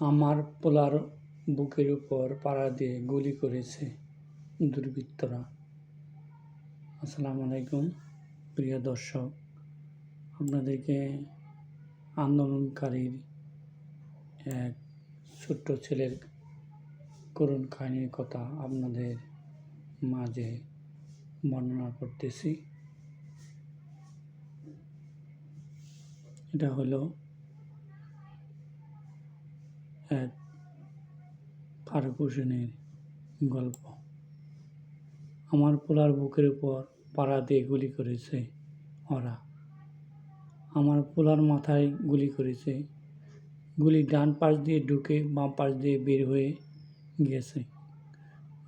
আমার পোলার বুকের উপর পাড়া দিয়ে গুলি করেছে দুর্বৃত্তরা। আসসালামু আলাইকুম, প্রিয় দর্শক। আপনাদেরকে আন্দোলনকারীর এক ছোট্ট ছেলের করুণ কাহিনীর কথা আপনাদের মাঝে বর্ণনা করতেছি। এটা হলো এক ফারুক গল্প। আমার পোলার বুকের উপর পাড়া দিয়ে গুলি করেছে ওরা। আমার পোলার মাথায় গুলি করেছে। গুলি ডান পাশ দিয়ে ঢুকে বাম পাশ দিয়ে বের হয়ে গেছে।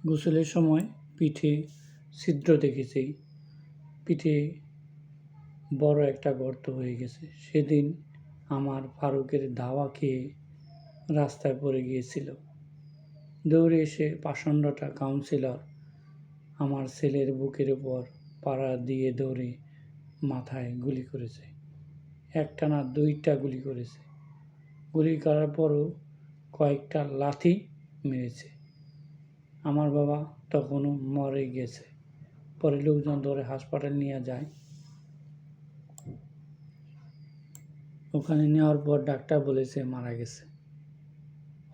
গোসলের সময় পিঠে ছিদ্র দেখেছি। পিঠে বড় একটা গর্ত হয়ে গেছে। সেদিন আমার ফারুকের ধাওয়া খেয়ে রাস্তায় পড়ে গিয়েছিল। দৌড়ে এসে পাষণ্ডটা কাউন্সিলর আমার ছেলের বুকের উপর পাড়া দিয়ে দৌড়ে মাথায় গুলি করেছে। একটা না দুইটা গুলি করেছে। গুলি করার পরও কয়েকটা লাথি মেরেছে। আমার বাবা তখনও মরে গেছে। পরে লোকজন ধরে হাসপাতাল নিয়ে যায়। ওখানে নেওয়ার পর ডাক্তার বলেছে মারা গেছে।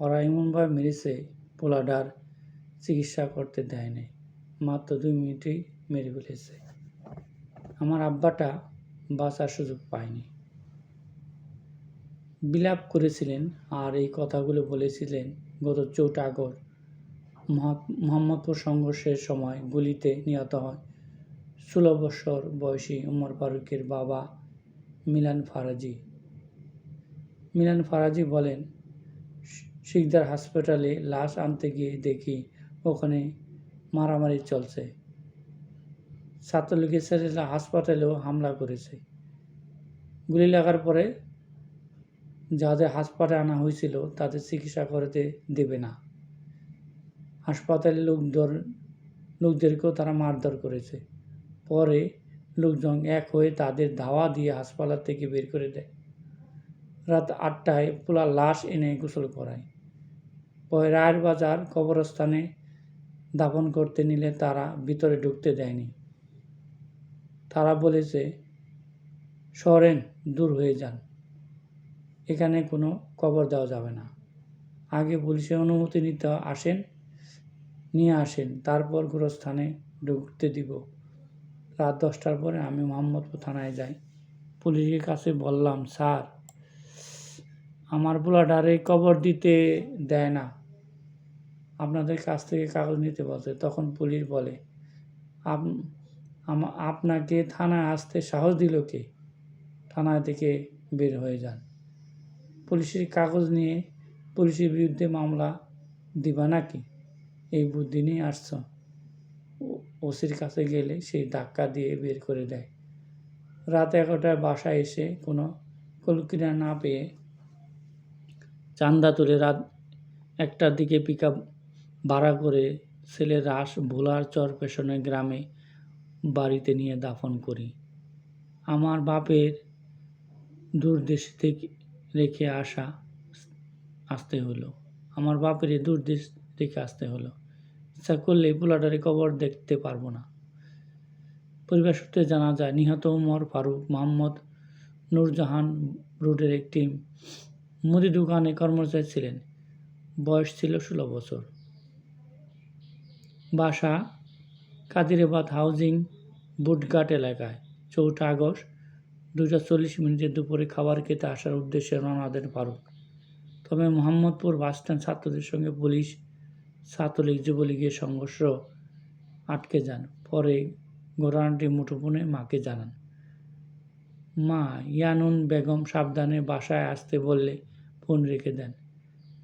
ওরা এমনভাবে মেরেছে, পোলাডার চিকিৎসা করতে দেয়নি। মাত্র দুই মিনিটেই মেরে ফেলেছে। আমার আব্বাটা বাঁচার সুযোগ পায়নি। বিলাপ করেছিলেন আর এই কথাগুলো বলেছিলেন গত চৌঠা আগস্ট। মোহাম্মদপুর সংঘর্ষের সময় গুলিতে নিহত হয় ষোলো বছর বয়সী উমর ফারুকের বাবা মিলান ফারাজি। মিলান ফারাজি বলেন শিকদার হাসপাতালে লাশ আনতে গিয়ে দেখি ওখানে মারামারি চলছে। ছাত্রলীগের ছেলেরা হাসপাতালেও হামলা করেছে। গুলি লাগার পরে যাদের হাসপাতালে আনা হয়েছিল তাদের চিকিৎসা করতে দেবে না। হাসপাতালে লোকদের লোকদেরকেও তারা মারধর করেছে। পরে লোকজন এক হয়ে তাদের ধাওয়া দিয়ে হাসপাতাল থেকে বের করে দেয়। রাত আটটায় পোলা লাশ এনে গোসল করায়। পরে রায়ের বাজার কবরস্থানে দাফন করতে নিলে তারা ভিতরে ঢুকতে দেয়নি। তারা বলেছে, সরেন, দূর হয়ে যান। এখানে কোনো কবর দেওয়া যাবে না। আগে পুলিশের অনুমতি নিতে আসেন, নিয়ে আসেন, তারপর গোরস্থানে ঢুকতে দিব। রাত দশটার পরে আমি মোহাম্মদপুর থানায় যাই। পুলিশের কাছে বললাম, স্যার, আমার পোলাডারে কবর দিতে দেয় না। আপনাদের কাছ থেকে কাগজ নিতে বলছে। তখন পুলিশ বলে আপনাকে থানায় আসতে সাহস দিল কে? থানা থেকে বের হয়ে যান। পুলিশের কাগজ নিয়ে পুলিশের বিরুদ্ধে মামলা দিবা নাকি? এই বুদ্ধি নিয়ে আসছ। ওসির কাছে গেলে সেই ধাক্কা দিয়ে বের করে দেয়। রাত এগারোটায় বাসায় এসে কোনো কলকিনা না পেয়ে চান্দা তুলে রাত একটার দিকে পিক ভাড়া করে ছেলে রাস ভোলার চর পেছনে গ্রামে বাড়িতে নিয়ে দাফন করি। আমার বাপের দূর দেশ থেকে রেখে আসা আসতে হলো। আমার বাপের দূর দেশ রেখে আসতে হলো। ইচ্ছা করলে পোলাটারে কবর দেখতে পারব না। পরিবার সূত্রে জানা যায়, নিহত উমর ফারুক মোহাম্মদ নূরজাহান রোডের একটি মুদি দোকানে কর্মচারী ছিলেন। বয়স ছিল ষোলো বছর। বাসা, কাদিরাবাদ হাউজিং, বুটঘাট এলাকায়। চৌঠা আগস্ট দুটা চল্লিশ মিনিটে দুপুরে খাবার খেতে আসার উদ্দেশ্যে রওনা দেন ফারুক। তবে মোহাম্মদপুর বাসস্ট্যান্ড ছাত্রদের সঙ্গে পুলিশ, ছাত্রলীগ, যুবলীগের সংঘর্ষ আটকে যান। পরে ঘটনাটি মুঠোফোনে মাকে জানান। মা ইয়ানুন বেগম সাবধানে বাসায় আসতে বললে ফোন রেখে দেন।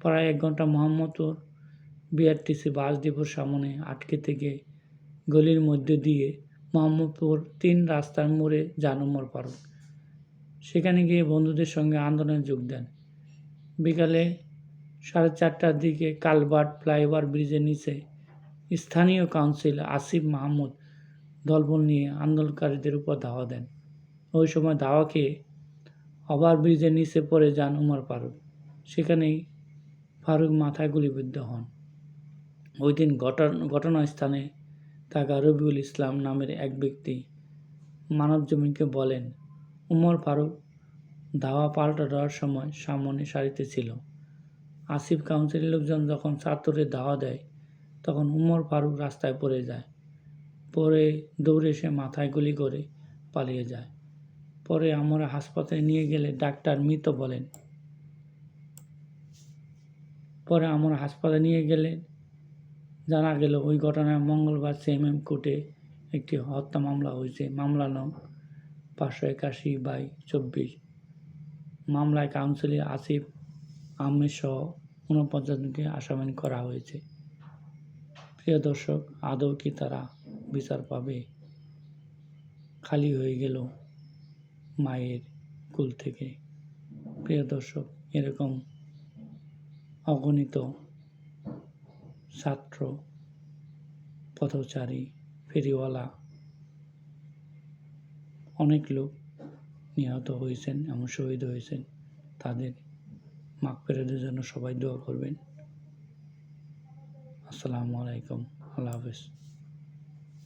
প্রায় এক ঘণ্টা মোহাম্মদপুর বিআরটিসি বাস ডিপোর সামনে আটকে থেকে গলির মধ্যে দিয়ে মোহাম্মদপুর তিন রাস্তার মোড়ে যান উমর ফারুক সেখানে গিয়ে বন্ধুদের সঙ্গে আন্দোলনে যোগ দেন। বিকালে সাড়ে চারটার দিকে কালবার্ট ফ্লাইওভার ব্রিজের নিচে স্থানীয় কাউন্সিল আসিফ মাহমুদ দলবল নিয়ে আন্দোলনকারীদের উপর ধাওয়া দেন। ওই সময় ধাওয়া খেয়ে ওভার ব্রিজের নিচে পড়ে যান উমর ফারুক সেখানেই ফারুক মাথায় গুলিবিদ্ধ হন। ওই দিন ঘটন, ঘটনাস্থানে থাকা রবিউল ইসলাম নামের এক ব্যক্তি মানব জমিনকে বলেন, উমর ফারুক ধাওয়া পাল্টা দেওয়ার সময় সামনে সারিতে ছিল। আসিফ কাউন্সিলের লোকজন যখন ছাত্রদের ধাওয়া দেয়, তখন উমর ফারুক রাস্তায় পড়ে যায়। পরে দৌড়ে এসে মাথায় গুলি করে পালিয়ে যায়। পরে আমরা হাসপাতালে নিয়ে গেলে ডাক্তার মৃত বলেন। পরে আমরা হাসপাতালে নিয়ে গেলে জানা গেল ওই ঘটনায় মঙ্গলবার সিএমএম কোর্টে একটি হত্যা মামলা হয়েছে। মামলা নং পাঁচশো একাশি বাই চব্বিশ। মামলায় কাউন্সিলর আসিফ আহমেদ সহ ঊনপঞ্চাশ জনকে আসামি করা হয়েছে। প্রিয় দর্শক, আদৌ কি তারা বিচার পাবে? খালি হয়ে গেল মায়ের কুল থেকে। প্রিয় দর্শক, এরকম অগণিত ছাত্র, পথচারী, ফেরিওয়ালা অনেক লোক নিহত হয়েছেন, এমন শহীদ হয়েছেন। তাদের মাগ জন্য সবাই দোয়া করবেন। আসসালামু আলাইকুম। আল্লাহ হাফেজ।